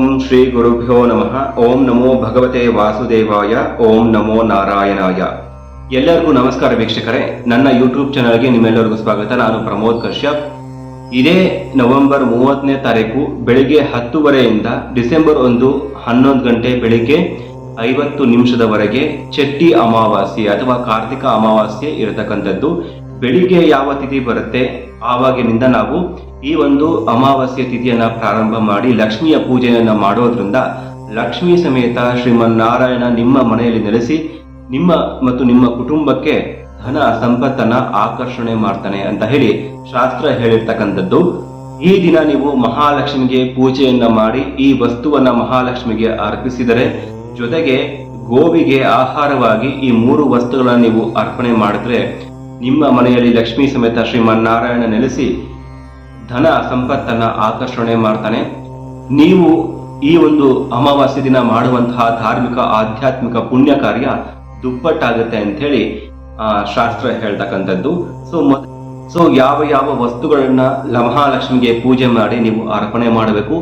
ಓಂ ಶ್ರೀ ಗುರುಭ್ಯೋ ನಮಃ ಓಂ ನಮೋ ಭಗವತೆ ವಾಸುದೇವಾಯ ಓಂ ನಮೋ ನಾರಾಯಣಾಯ ಎಲ್ಲರಿಗೂ ನಮಸ್ಕಾರ ವೀಕ್ಷಕರೇ. ನನ್ನ ಯೂಟ್ಯೂಬ್ ಚಾನಲ್ಗೆ ನಿಮ್ಮೆಲ್ಲರಿಗೂ ಸ್ವಾಗತ. ನಾನು ಪ್ರಮೋದ್ ಕಶ್ಯಪ್. ಇದೇ ನವೆಂಬರ್ ಮೂವತ್ತನೇ ತಾರೀಕು, ಬೆಳಿಗ್ಗೆ ಹತ್ತುವರೆಯಿಂದ ಡಿಸೆಂಬರ್ ಒಂದು ಹನ್ನೊಂದು ಗಂಟೆ ಬೆಳಿಗ್ಗೆ ಐವತ್ತು ನಿಮಿಷದವರೆಗೆ ಚಟ್ಟಿ ಅಮಾವಾಸ್ಯೆ ಅಥವಾ ಕಾರ್ತಿಕ ಅಮಾವಾಸ್ಯೆ ಇರತಕ್ಕಂಥದ್ದು. ಬೆಳಿಗ್ಗೆ ಯಾವ ತಿಥಿ ಬರುತ್ತೆ? ಆವಾಗಿನಿಂದ ನಾವು ಈ ಒಂದು ಅಮಾವಾಸ್ಯ ತಿಥಿಯನ್ನ ಪ್ರಾರಂಭ ಮಾಡಿ ಲಕ್ಷ್ಮಿಯ ಪೂಜೆಯನ್ನ ಮಾಡೋದ್ರಿಂದ ಲಕ್ಷ್ಮೀ ಸಮೇತ ಶ್ರೀಮನ್ನಾರಾಯಣ ನಿಮ್ಮ ಮನೆಯಲ್ಲಿ ನೆಲೆಸಿ ನಿಮ್ಮ ಮತ್ತು ನಿಮ್ಮ ಕುಟುಂಬಕ್ಕೆ ಧನ ಸಂಪತ್ತನ್ನ ಆಕರ್ಷಣೆ ಮಾಡ್ತಾನೆ ಅಂತ ಹೇಳಿ ಶಾಸ್ತ್ರ ಹೇಳಿರ್ತಕ್ಕಂಥದ್ದು. ಈ ದಿನ ನೀವು ಮಹಾಲಕ್ಷ್ಮಿಗೆ ಪೂಜೆಯನ್ನ ಮಾಡಿ ಈ ವಸ್ತುವನ್ನ ಮಹಾಲಕ್ಷ್ಮಿಗೆ ಅರ್ಪಿಸಿದರೆ ಜೊತೆಗೆ ಗೋವಿಗೆ ಆಹಾರವಾಗಿ ಈ ಮೂರು ವಸ್ತುಗಳನ್ನ ನೀವು ಅರ್ಪಣೆ ಮಾಡಿದ್ರೆ ನಿಮ್ಮ ಮನೆಯಲ್ಲಿ ಲಕ್ಷ್ಮೀ ಸಮೇತ ಶ್ರೀಮನ್ನಾರಾಯಣ ನೆಲೆಸಿ ಧನ ಸಂಪತ್ತನ್ನು ಆಕರ್ಷಣೆ ಮಾಡ್ತಾನೆ. ನೀವು ಈ ಒಂದು ಅಮಾವಾಸ್ಯೆ ದಿನ ಮಾಡುವಂತಹ ಧಾರ್ಮಿಕ, ಆಧ್ಯಾತ್ಮಿಕ ಪುಣ್ಯ ಕಾರ್ಯ ದುಪ್ಪಟ್ಟಾಗುತ್ತೆ ಅಂತ ಹೇಳಿ ಶಾಸ್ತ್ರ ಹೇಳ್ತಕ್ಕಂಥದ್ದು. ಸೊ ಸೊ ಯಾವ ಯಾವ ವಸ್ತುಗಳನ್ನ ಮಹಾಲಕ್ಷ್ಮಿಗೆ ಪೂಜೆ ಮಾಡಿ ನೀವು ಅರ್ಪಣೆ ಮಾಡಬೇಕು.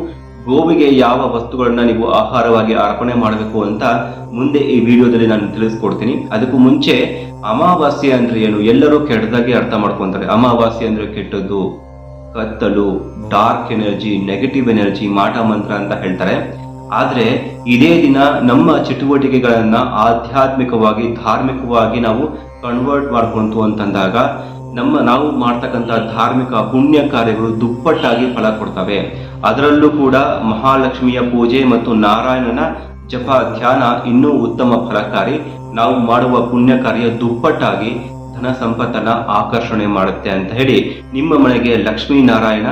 ಗೋವಿಗೆ ಯಾವ ವಸ್ತುಗಳನ್ನ ನೀವು ಆಹಾರವಾಗಿ ಅರ್ಪಣೆ ಮಾಡಬೇಕು ಅಂತ ಮುಂದೆ ಈ ವಿಡಿಯೋದಲ್ಲಿ ನಾನು ತಿಳಿಸ್ಕೊಡ್ತೀನಿ. ಅದಕ್ಕೂ ಮುಂಚೆ ಅಮಾವಾಸ್ಯೆ ಅಂದ್ರೆ ಏನು? ಎಲ್ಲರೂ ಕೆಟ್ಟದಾಗಿ ಅರ್ಥ ಮಾಡ್ಕೊಂತಾರೆ. ಅಮಾವಾಸ್ಯೆ ಅಂದ್ರೆ ಕೆಟ್ಟದ್ದು, ಕತ್ತಲು ಡಾರ್ಕ್ ಎನರ್ಜಿ ನೆಗೆಟಿವ್ ಎನರ್ಜಿ ಮಾಟ ಮಂತ್ರ ಅಂತ ಹೇಳ್ತಾರೆ. ಆದ್ರೆ ಇದೇ ದಿನ ನಮ್ಮ ಚಟುವಟಿಕೆಗಳನ್ನ ಆಧ್ಯಾತ್ಮಿಕವಾಗಿ, ಧಾರ್ಮಿಕವಾಗಿ ನಾವು ಕನ್ವರ್ಟ್ ಮಾಡ್ಕೊಂತು ಅಂತಂದಾಗ ನಮ್ಮ ನಾವು ಮಾಡ್ತಕ್ಕಂಥ ಧಾರ್ಮಿಕ ಪುಣ್ಯ ಕಾರ್ಯಗಳು ದುಪ್ಪಟ್ಟಾಗಿ ಫಲ ಕೊಡ್ತವೆ. ಅದರಲ್ಲೂ ಕೂಡ ಮಹಾಲಕ್ಷ್ಮಿಯ ಪೂಜೆ ಮತ್ತು ನಾರಾಯಣನ ಜಪ ಧ್ಯಾನ ಇನ್ನೂ ಉತ್ತಮ ಫಲಕಾರಿ. ನಾವು ಮಾಡುವ ಪುಣ್ಯ ಕಾರ್ಯ ದುಪ್ಪಟ್ಟಾಗಿ ಧನ ಸಂಪತ್ತನ್ನ ಆಕರ್ಷಣೆ ಮಾಡುತ್ತೆ ಅಂತ ಹೇಳಿ ನಿಮ್ಮ ಮನೆಗೆ ಲಕ್ಷ್ಮೀ ನಾರಾಯಣ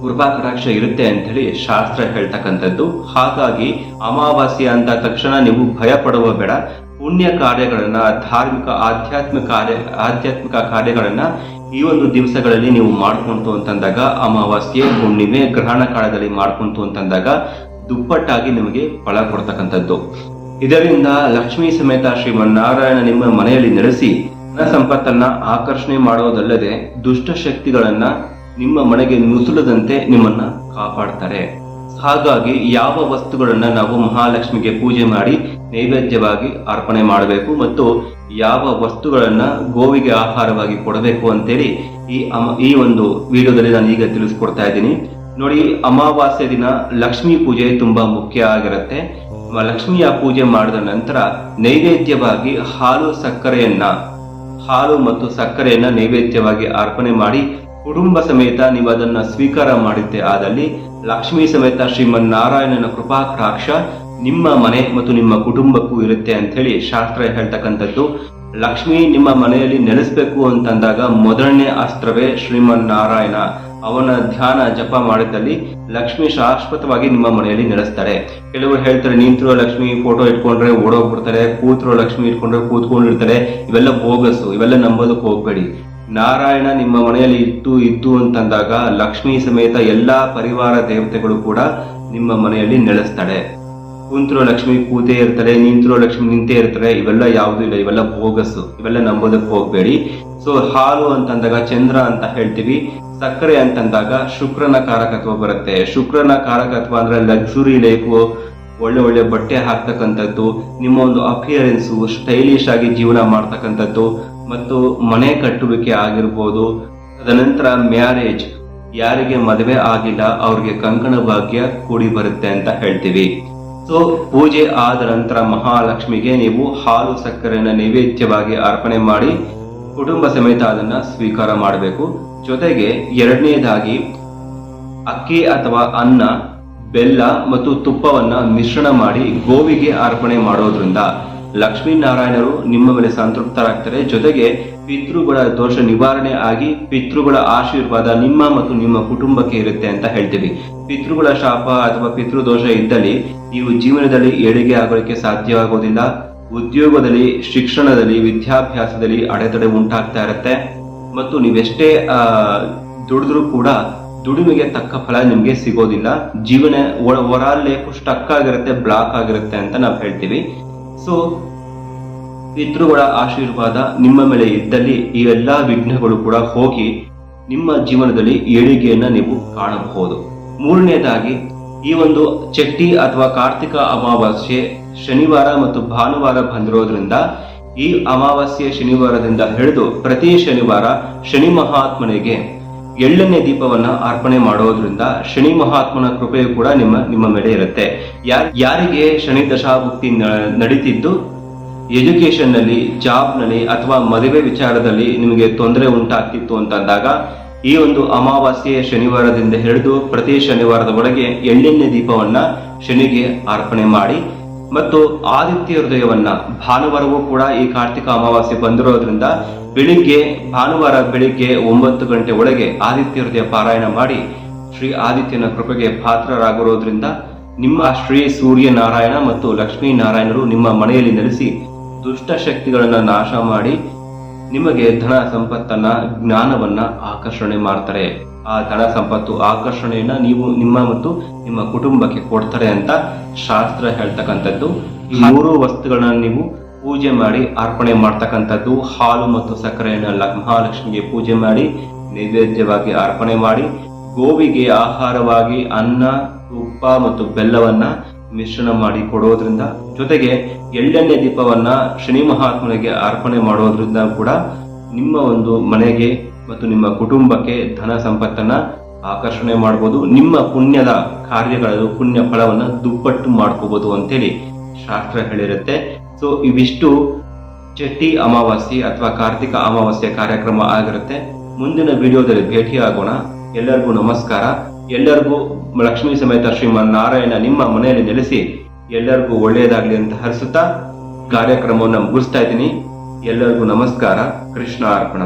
ಕೃಪಾ ಕಟಾಕ್ಷ ಇರುತ್ತೆ ಅಂತ ಹೇಳಿ ಶಾಸ್ತ್ರ ಹೇಳ್ತಕ್ಕಂಥದ್ದು. ಹಾಗಾಗಿ ಅಮಾವಾಸ್ಯೆ ಅಂದ ತಕ್ಷಣ ನೀವು ಭಯ ಪಡುವ ಬೇಡ. ಪುಣ್ಯ ಕಾರ್ಯಗಳನ್ನು, ಧಾರ್ಮಿಕ, ಆಧ್ಯಾತ್ಮಿಕ ಕಾರ್ಯ, ಆಧ್ಯಾತ್ಮಿಕ ಕಾರ್ಯಗಳನ್ನು ಈ ಒಂದು ದಿವಸಗಳಲ್ಲಿ ನೀವು ಮಾಡ್ಕೊಂತು ಅಂತಂದಾಗ, ಅಮಾವಾಸ್ಯೆ, ಹುಣ್ಣಿಮೆ, ಗ್ರಹಣ ಕಾಲದಲ್ಲಿ ಮಾಡ್ಕೊಂತು ಅಂತಂದಾಗ ದುಪ್ಪಟ್ಟಾಗಿ ನಿಮಗೆ ಫಲ ಕೊಡ್ತಕ್ಕಂಥದ್ದು. ಇದರಿಂದ ಲಕ್ಷ್ಮೀ ಸಮೇತ ಶ್ರೀಮನ್ನಾರಾಯಣ ನಿಮ್ಮ ಮನೆಯಲ್ಲಿ ನೆಲೆಸಿ ಧನ ಸಂಪತ್ತನ್ನ ಆಕರ್ಷಣೆ ಮಾಡೋದಲ್ಲದೆ ದುಷ್ಟ ಶಕ್ತಿಗಳನ್ನ ನಿಮ್ಮ ಮನೆಗೆ ನುಸುಳದಂತೆ ನಿಮ್ಮನ್ನ ಕಾಪಾಡ್ತಾರೆ. ಹಾಗಾಗಿ ಯಾವ ವಸ್ತುಗಳನ್ನು ನಾವು ಮಹಾಲಕ್ಷ್ಮಿಗೆ ಪೂಜೆ ಮಾಡಿ ನೈವೇದ್ಯವಾಗಿ ಅರ್ಪಣೆ ಮಾಡಬೇಕು ಮತ್ತು ಯಾವ ವಸ್ತುಗಳನ್ನ ಗೋವಿಗೆ ಆಹಾರವಾಗಿ ಕೊಡಬೇಕು ಅಂತೇಳಿ ಈ ಅಮ, ಈ ಒಂದು ವಿಡಿಯೋದಲ್ಲಿ ನಾನು ಈಗ ತಿಳಿಸ್ಕೊಡ್ತಾ ಇದ್ದೀನಿ. ನೋಡಿ, ಅಮಾವಾಸ್ಯ ದಿನ ಲಕ್ಷ್ಮೀ ಪೂಜೆ ತುಂಬಾ ಮುಖ್ಯ ಆಗಿರುತ್ತೆ. ಲಕ್ಷ್ಮಿಯ ಪೂಜೆ ಮಾಡಿದ ನಂತರ ನೈವೇದ್ಯವಾಗಿ ಹಾಲು ಸಕ್ಕರೆಯನ್ನ, ಹಾಲು ಮತ್ತು ಸಕ್ಕರೆಯನ್ನ ನೈವೇದ್ಯವಾಗಿ ಅರ್ಪಣೆ ಮಾಡಿ ಕುಟುಂಬ ಸಮೇತ ನೀವು ಅದನ್ನ ಸ್ವೀಕಾರ ಮಾಡಿದ್ದೆ ಆದಲ್ಲಿ ಲಕ್ಷ್ಮೀ ಸಮೇತ ಶ್ರೀಮನ್ನಾರಾಯಣನ ಕೃಪಾ ಕಟಾಕ್ಷ ನಿಮ್ಮ ಮನೆ ಮತ್ತು ನಿಮ್ಮ ಕುಟುಂಬಕ್ಕೂ ಇರುತ್ತೆ ಅಂತ ಹೇಳಿ ಶಾಸ್ತ್ರ ಹೇಳ್ತಕ್ಕಂಥದ್ದು. ಲಕ್ಷ್ಮಿ ನಿಮ್ಮ ಮನೆಯಲ್ಲಿ ನೆಲೆಸಬೇಕು ಅಂತಂದಾಗ ಮೊದಲನೇ ಅಸ್ತ್ರವೇ ಶ್ರೀಮನ್ನಾರಾಯಣ ಅವನ ಧ್ಯಾನ ಜಪ ಮಾಡಿದಲ್ಲಿ ಲಕ್ಷ್ಮಿ ಶಾಶ್ವತವಾಗಿ ನಿಮ್ಮ ಮನೆಯಲ್ಲಿ ನೆಲೆಸ್ತಾರೆ ಕೆಲವರು ಹೇಳ್ತಾರೆ ನಿಂತಿರೋ ಲಕ್ಷ್ಮಿ ಫೋಟೋ ಇಟ್ಕೊಂಡ್ರೆ ಓಡೋಗ್ಬಿಡ್ತಾರೆ, ಕೂತಿರೋ ಲಕ್ಷ್ಮಿ ಇಟ್ಕೊಂಡ್ರೆ ಕೂತ್ಕೊಂಡಿರ್ತಾರೆ, ಇವೆಲ್ಲ ಬೋಗಸ್ಸು ಇವೆಲ್ಲ ನಂಬೋದಕ್ಕೆ ಹೋಗ್ಬೇಡಿ. ನಾರಾಯಣ ನಿಮ್ಮ ಮನೆಯಲ್ಲಿ ಇತ್ತು, ಇದ್ದು ಅಂತಂದಾಗ ಲಕ್ಷ್ಮಿ ಸಮೇತ ಎಲ್ಲಾ ಪರಿವಾರ ದೇವತೆಗಳು ಕೂಡ ನಿಮ್ಮ ಮನೆಯಲ್ಲಿ ನೆಲೆಸ್ತಾಳೆ ಕುಂತಿರೋ ಲಕ್ಷ್ಮಿ, ಕೂತೇ ಇರ್ತಾರೆ, ನಿಂತಿರೋ ಲಕ್ಷ್ಮಿ, ನಿಂತೇ ಇರ್ತಾರೆ, ಇವೆಲ್ಲ ಯಾವುದು ಇಲ್ಲ, ಇವೆಲ್ಲ ಬೋಗಸ್ಸು, ಇವೆಲ್ಲ ನಂಬೋದಕ್ಕೆ ಹೋಗ್ಬೇಡಿ. ಸೊ ಹಾಲು ಅಂತಂದಾಗ ಚಂದ್ರ ಅಂತ ಹೇಳ್ತೀವಿ, ಸಕ್ಕರೆ ಅಂತಂದಾಗ ಶುಕ್ರನ ಕಾರಕತ್ವ ಬರುತ್ತೆ. ಶುಕ್ರನ ಕಾರಕತ್ವ ಅಂದ್ರೆ ಲಕ್ಸುರಿ ಲೈಫು ಒಳ್ಳೆ ಒಳ್ಳೆ ಬಟ್ಟೆ ಹಾಕ್ತಕ್ಕಂಥದ್ದು, ನಿಮ್ಮ ಒಂದು ಅಪಿಯರೆನ್ಸು ಸ್ಟೈಲಿಶ್ ಆಗಿ ಜೀವನ ಮಾಡ್ತಕ್ಕಂಥದ್ದು, ಮತ್ತು ಮನೆ ಕಟ್ಟುವಿಕೆ ಆಗಿರ್ಬೋದು, ತದನಂತರ ಮ್ಯಾರೇಜ್ ಯಾರಿಗೆ ಮದುವೆ ಆಗಿಲ್ಲ, ಅವ್ರಿಗೆ ಕಂಕಣ ಭಾಗ್ಯ ಕೂಡಿ ಬರುತ್ತೆ ಅಂತ ಹೇಳ್ತೀವಿ. ಸೊ ಪೂಜೆ ಆದ ನಂತರ ಮಹಾಲಕ್ಷ್ಮಿಗೆ ನೀವು ಹಾಲು ಸಕ್ಕರೆನ ನೈವೇದ್ಯವಾಗಿ ಅರ್ಪಣೆ ಮಾಡಿ, ಕುಟುಂಬ ಸಮೇತ ಅದನ್ನ ಸ್ವೀಕಾರ ಮಾಡಬೇಕು. ಜೊತೆಗೆ ಎರಡನೇದಾಗಿ, ಅಕ್ಕಿ ಅಥವಾ ಅನ್ನ ಬೆಲ್ಲ ಮತ್ತು ತುಪ್ಪವನ್ನ ಮಿಶ್ರಣ ಮಾಡಿ ಗೋವಿಗೆ ಅರ್ಪಣೆ ಮಾಡೋದ್ರಿಂದ ಲಕ್ಷ್ಮೀನಾರಾಯಣರು ನಿಮ್ಮ ಮೇಲೆ ಸಂತೃಪ್ತರಾಗ್ತಾರೆ. ಜೊತೆಗೆ ಪಿತೃಗಳ ದೋಷ ನಿವಾರಣೆ ಆಗಿ ಪಿತೃಗಳ ಆಶೀರ್ವಾದ ನಿಮ್ಮ ಮತ್ತು ನಿಮ್ಮ ಕುಟುಂಬಕ್ಕೆ ಇರುತ್ತೆ ಅಂತ ಹೇಳ್ತೀವಿ. ಪಿತೃಗಳ ಶಾಪ ಅಥವಾ ಪಿತೃದೋಷ ಇದ್ದಲ್ಲಿ ನೀವು ಜೀವನದಲ್ಲಿ ಏಳಿಗೆ ಆಗೋದಕ್ಕೆ ಸಾಧ್ಯವಾಗೋದಿಲ್ಲ. ಉದ್ಯೋಗದಲ್ಲಿ, ಶಿಕ್ಷಣದಲ್ಲಿ, ವಿದ್ಯಾಭ್ಯಾಸದಲ್ಲಿ ಅಡೆತಡೆ ಉಂಟಾಗ್ತಾ ಇರುತ್ತೆ. ಮತ್ತು ನೀವೆಷ್ಟೇ ದುಡಿದ್ರೂ ಕೂಡ ದುಡಿಮೆಗೆ ತಕ್ಕ ಫಲ ನಿಮಗೆ ಸಿಗೋದಿಲ್ಲ. ಜೀವನ ಲೈಫ್ ಸ್ಟಕ್ ಆಗಿರುತ್ತೆ ಬ್ಲಾಕ್ ಆಗಿರುತ್ತೆ ಅಂತ ನಾವು ಹೇಳ್ತೀವಿ. ಸೊ ಪಿತೃಗಳ ಆಶೀರ್ವಾದ ನಿಮ್ಮ ಮೇಲೆ ಇದ್ದಲ್ಲಿ ಈ ಎಲ್ಲ ವಿಘ್ನಗಳು ಕೂಡ ಹೋಗಿ ನಿಮ್ಮ ಜೀವನದಲ್ಲಿ ಏಳಿಗೆಯನ್ನ ನೀವು ಕಾಣಬಹುದು. ಮೂರನೇದಾಗಿ, ಈ ಒಂದು ಚಟ್ಟಿ ಅಥವಾ ಕಾರ್ತಿಕ ಅಮಾವಾಸ್ಯೆ ಶನಿವಾರ ಮತ್ತು ಭಾನುವಾರ ಬಂದಿರೋದ್ರಿಂದ, ಈ ಅಮಾವಾಸ್ಯೆ ಶನಿವಾರದಿಂದ ಹಿಡಿದು ಪ್ರತಿ ಶನಿವಾರ ಶನಿ ಮಹಾತ್ಮನಿಗೆ ಎಳ್ಳೆಣ್ಣೆ ದೀಪವನ್ನ ಅರ್ಪಣೆ ಮಾಡೋದ್ರಿಂದ ಶನಿ ಮಹಾತ್ಮನ ಕೃಪೆಯು ಕೂಡ ನಿಮ್ಮ ನಿಮ್ಮ ಮೇಲೆ ಇರುತ್ತೆ. ಯಾರ್, ಯಾರಿಗೆ ಶನಿ ದಶಾಭುಕ್ತಿ ನಡೀತಿದ್ದು? ಎಜುಕೇಶನ್ನಲ್ಲಿ ಜಾಬ್ನಲ್ಲಿ ಅಥವಾ ಮದುವೆ ವಿಚಾರದಲ್ಲಿ ನಿಮಗೆ ತೊಂದರೆ ಉಂಟಾಗ್ತಿತ್ತು ಅಂತಂದಾಗ, ಈ ಒಂದು ಅಮಾವಾಸ್ಯೆ ಶನಿವಾರದಿಂದ ಹಿಡಿದು ಪ್ರತಿ ಶನಿವಾರದ ಒಳಗೆ ಎಳ್ಳೆಣ್ಣೆ ದೀಪವನ್ನ ಶನಿಗೆ ಅರ್ಪಣೆ ಮಾಡಿ ಮತ್ತು ಆದಿತ್ಯ ಹೃದಯವನ್ನ ಭಾನುವಾರವೂ ಕೂಡ ಈ ಕಾರ್ತಿಕ ಅಮಾವಾಸ್ಯೆ ಬಂದಿರೋದ್ರಿಂದ ಬೆಳಿಗ್ಗೆ, ಭಾನುವಾರ ಬೆಳಿಗ್ಗೆ ಒಂಬತ್ತು ಗಂಟೆ ಒಳಗೆ ಆದಿತ್ಯ ಹೃದಯ ಪಾರಾಯಣ ಮಾಡಿ ಶ್ರೀ ಆದಿತ್ಯನ ಕೃಪೆಗೆ ಪಾತ್ರರಾಗಿರೋದ್ರಿಂದ ನಿಮ್ಮ ಶ್ರೀ ಸೂರ್ಯ ನಾರಾಯಣ ಮತ್ತು ಲಕ್ಷ್ಮೀ ನಾರಾಯಣರು ನಿಮ್ಮ ಮನೆಯಲ್ಲಿ ನೆಲೆಸಿ ದುಷ್ಟ ಶಕ್ತಿಗಳನ್ನು ನಾಶ ಮಾಡಿ ನಿಮಗೆ ಧನ ಸಂಪತ್ತನ್ನ, ಜ್ಞಾನವನ್ನ ಆಕರ್ಷಣೆ ಮಾಡ್ತಾರೆ. ಆ ಧನ ಸಂಪತ್ತು ಆಕರ್ಷಣೆಯನ್ನ ನೀವು ನಿಮ್ಮ ಮತ್ತು ನಿಮ್ಮ ಕುಟುಂಬಕ್ಕೆ ಕೊಡ್ತಾರೆ ಅಂತ ಶಾಸ್ತ್ರ ಹೇಳ್ತಕ್ಕಂಥದ್ದು. ಈ ಮೂರು ವಸ್ತುಗಳನ್ನ ನೀವು ಪೂಜೆ ಮಾಡಿ ಅರ್ಪಣೆ ಮಾಡ್ತಕ್ಕಂಥದ್ದು, ಹಾಲು ಮತ್ತು ಸಕ್ಕರೆಯನ್ನ ಮಹಾಲಕ್ಷ್ಮಿಗೆ ಪೂಜೆ ಮಾಡಿ, ನೈವೇದ್ಯವಾಗಿ ಅರ್ಪಣೆ ಮಾಡಿ, ಗೋವಿಗೆ ಆಹಾರವಾಗಿ ಅನ್ನ, ತುಪ್ಪ ಮತ್ತು ಬೆಲ್ಲವನ್ನ ಮಿಶ್ರಣ ಮಾಡಿ ಕೊಡೋದ್ರಿಂದ ಜೊತೆಗೆ ಎಳ್ಳೆಣ್ಣೆ ದೀಪವನ್ನ ಶನಿ ಮಹಾತ್ಮನಿಗೆ ಅರ್ಪಣೆ ಮಾಡೋದ್ರಿಂದ ಕೂಡ ನಿಮ್ಮ ಒಂದು ಮನೆಗೆ ಮತ್ತು ನಿಮ್ಮ ಕುಟುಂಬಕ್ಕೆ ಧನ ಸಂಪತ್ತನ್ನ ಆಕರ್ಷಣೆ ಮಾಡಬಹುದು ನಿಮ್ಮ ಪುಣ್ಯದ ಕಾರ್ಯಗಳು ಪುಣ್ಯ ಫಲವನ್ನ ದುಪ್ಪಟ್ಟು ಮಾಡ್ಕೋಬಹುದು ಅಂತೇಳಿ ಶಾಸ್ತ್ರ ಹೇಳಿರುತ್ತೆ. ಸೊ ಇವಿಷ್ಟು ಚಟ್ಟಿ ಅಮಾವಾಸ್ಯೆ ಅಥವಾ ಕಾರ್ತಿಕ ಅಮಾವಾಸ್ಯೆ ಕಾರ್ಯಕ್ರಮ ಆಗಿರುತ್ತೆ. ಮುಂದಿನ ವಿಡಿಯೋದಲ್ಲಿ ಭೇಟಿಯಾಗೋಣ. ಎಲ್ಲರಿಗೂ ನಮಸ್ಕಾರ. ಎಲ್ಲರಿಗೂ ಲಕ್ಷ್ಮೀ ಸಮೇತ ಶ್ರೀಮನ್ ನಾರಾಯಣ ನಿಮ್ಮ ಮನೆಯಲ್ಲಿ ನೆಲೆಸಿ ಎಲ್ಲರಿಗೂ ಒಳ್ಳೆಯದಾಗಲಿ ಅಂತ ಹರಿಸುತ್ತಾ ಕಾರ್ಯಕ್ರಮವನ್ನು ಮುಗಿಸ್ತಾ ಇದ್ದೀನಿ. ಎಲ್ಲರಿಗೂ ನಮಸ್ಕಾರ. ಕೃಷ್ಣ ಅರ್ಪಣ